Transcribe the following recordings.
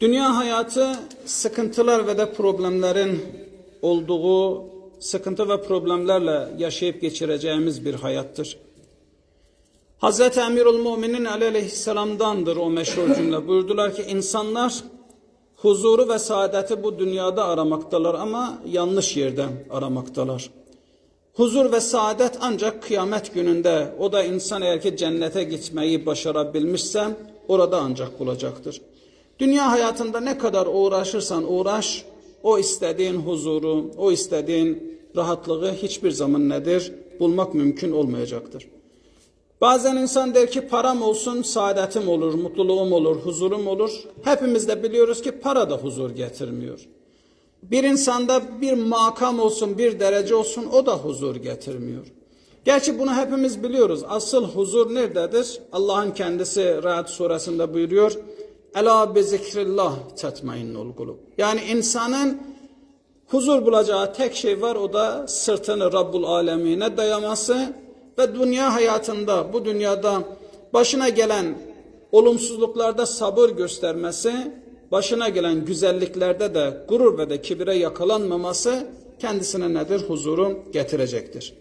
Dünya hayatı sıkıntılar ve de problemlerin olduğu sıkıntı ve problemlerle yaşayıp geçireceğimiz bir hayattır. Hazreti Emirül Müminin aleyhisselamdandır o meşhur cümle. Buyurdular ki insanlar huzuru ve saadeti bu dünyada aramaktalar ama yanlış yerde aramaktalar. Huzur ve saadet ancak kıyamet gününde o da insan eğer ki cennete gitmeyi başarabilmişse orada ancak bulacaktır. Dünya hayatında ne kadar uğraşırsan uğraş o istediğin huzuru, o istediğin rahatlığı hiçbir zaman nedir? Bulmak mümkün olmayacaktır. Bazen insan der ki param olsun, saadetim olur, mutluluğum olur, huzurum olur. Hepimiz de biliyoruz ki para da huzur getirmiyor. Bir insanda bir makam olsun, bir derece olsun o da huzur getirmiyor. Gerçi bunu hepimiz biliyoruz. Asıl huzur nerededir? Allah'ın kendisi Ra'd suresinde buyuruyor. Ela bi zikrillah tetmainnul kulub. Yani insanın huzur bulacağı tek şey var o da sırtını Rabbul Alemine dayaması ve dünya hayatında bu dünyada başına gelen olumsuzluklarda sabır göstermesi, başına gelen güzelliklerde de gurur ve de kibire yakalanmaması kendisine nedir? Huzuru getirecektir.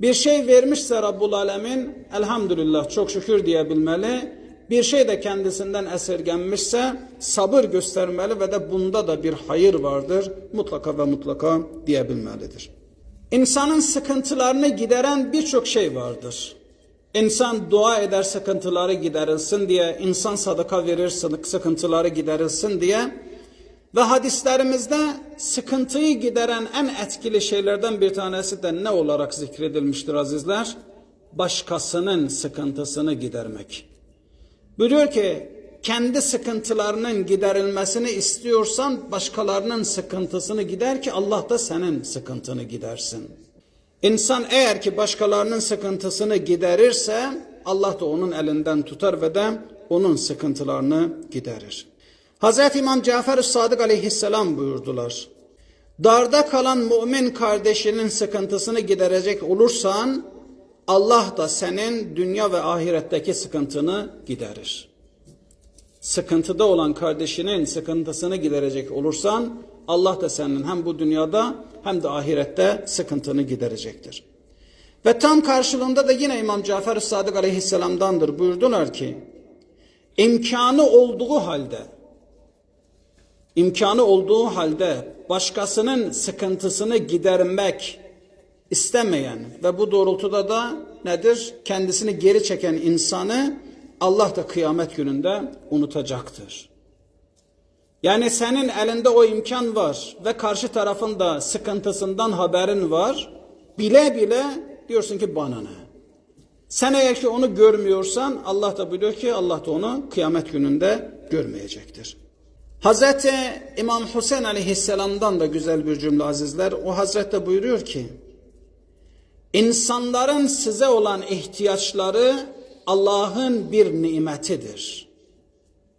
Bir şey vermişse Rabbul Alemin elhamdülillah çok şükür diyebilmeli. Bir şey de kendisinden esirgenmişse sabır göstermeli ve de bunda da bir hayır vardır. Mutlaka ve mutlaka diyebilmelidir. İnsanın sıkıntılarını gideren birçok şey vardır. İnsan dua eder sıkıntıları giderilsin diye, insan sadaka verir sıkıntıları giderilsin diye ve hadislerimizde sıkıntıyı gideren en etkili şeylerden bir tanesi de ne olarak zikredilmiştir azizler? Başkasının sıkıntısını gidermek. Buyuruyor ki kendi sıkıntılarının giderilmesini istiyorsan başkalarının sıkıntısını gider ki Allah da senin sıkıntını gidersin. İnsan eğer ki başkalarının sıkıntısını giderirse Allah da onun elinden tutar ve de onun sıkıntılarını giderir. Hazreti İmam Cafer Sadık aleyhisselam buyurdular. Darda kalan mümin kardeşinin sıkıntısını giderecek olursan Allah da senin dünya ve ahiretteki sıkıntını giderir. Sıkıntıda olan kardeşinin sıkıntısını giderecek olursan Allah da senin hem bu dünyada hem de ahirette sıkıntını giderecektir. Ve tam karşılığında da yine İmam Cafer Sadık aleyhisselamdandır buyurdular ki imkanı olduğu halde imkanı olduğu halde başkasının sıkıntısını gidermek istemeyen ve bu doğrultuda da nedir? Kendisini geri çeken insanı Allah da kıyamet gününde unutacaktır. Yani senin elinde o imkan var ve karşı tarafın da sıkıntısından haberin var. Bile bile diyorsun ki bana ne? Sen eğer ki onu görmüyorsan Allah da biliyor ki Allah da onu kıyamet gününde görmeyecektir. Hazreti İmam Hüseyin aleyhisselamdan da güzel bir cümle azizler. O hazret de buyuruyor ki İnsanların size olan ihtiyaçları Allah'ın bir nimetidir.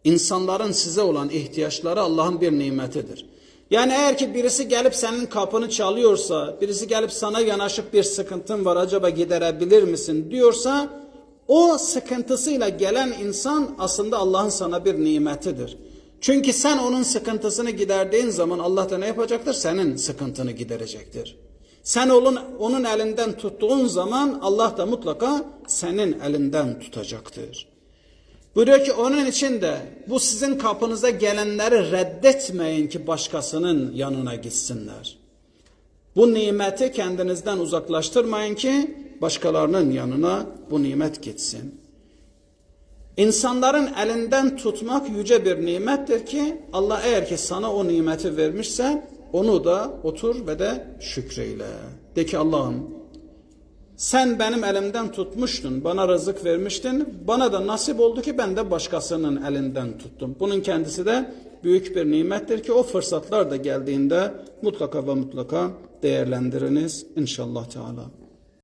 İnsanların size olan ihtiyaçları Allah'ın bir nimetidir. Yani eğer ki birisi gelip senin kapını çalıyorsa, birisi gelip sana yanaşıp bir sıkıntın var acaba giderebilir misin diyorsa, o sıkıntısıyla gelen insan aslında Allah'ın sana bir nimetidir. Çünkü sen onun sıkıntısını giderdiğin zaman Allah da ne yapacaktır? Senin sıkıntını giderecektir. Sen onun, onun elinden tuttuğun zaman Allah da mutlaka senin elinden tutacaktır. Buyuruyor ki onun için de bu sizin kapınıza gelenleri reddetmeyin ki başkasının yanına gitsinler. Bu nimeti kendinizden uzaklaştırmayın ki başkalarının yanına bu nimet gitsin. İnsanların elinden tutmak yüce bir nimettir ki Allah eğer ki sana o nimeti vermişse onu da otur ve de şükreyle. De ki Allah'ım sen benim elimden tutmuştun, bana rızık vermiştin. Bana da nasip oldu ki ben de başkasının elinden tuttum. Bunun kendisi de büyük bir nimettir ki o fırsatlar da geldiğinde mutlaka ve mutlaka değerlendiriniz inşallah Teala.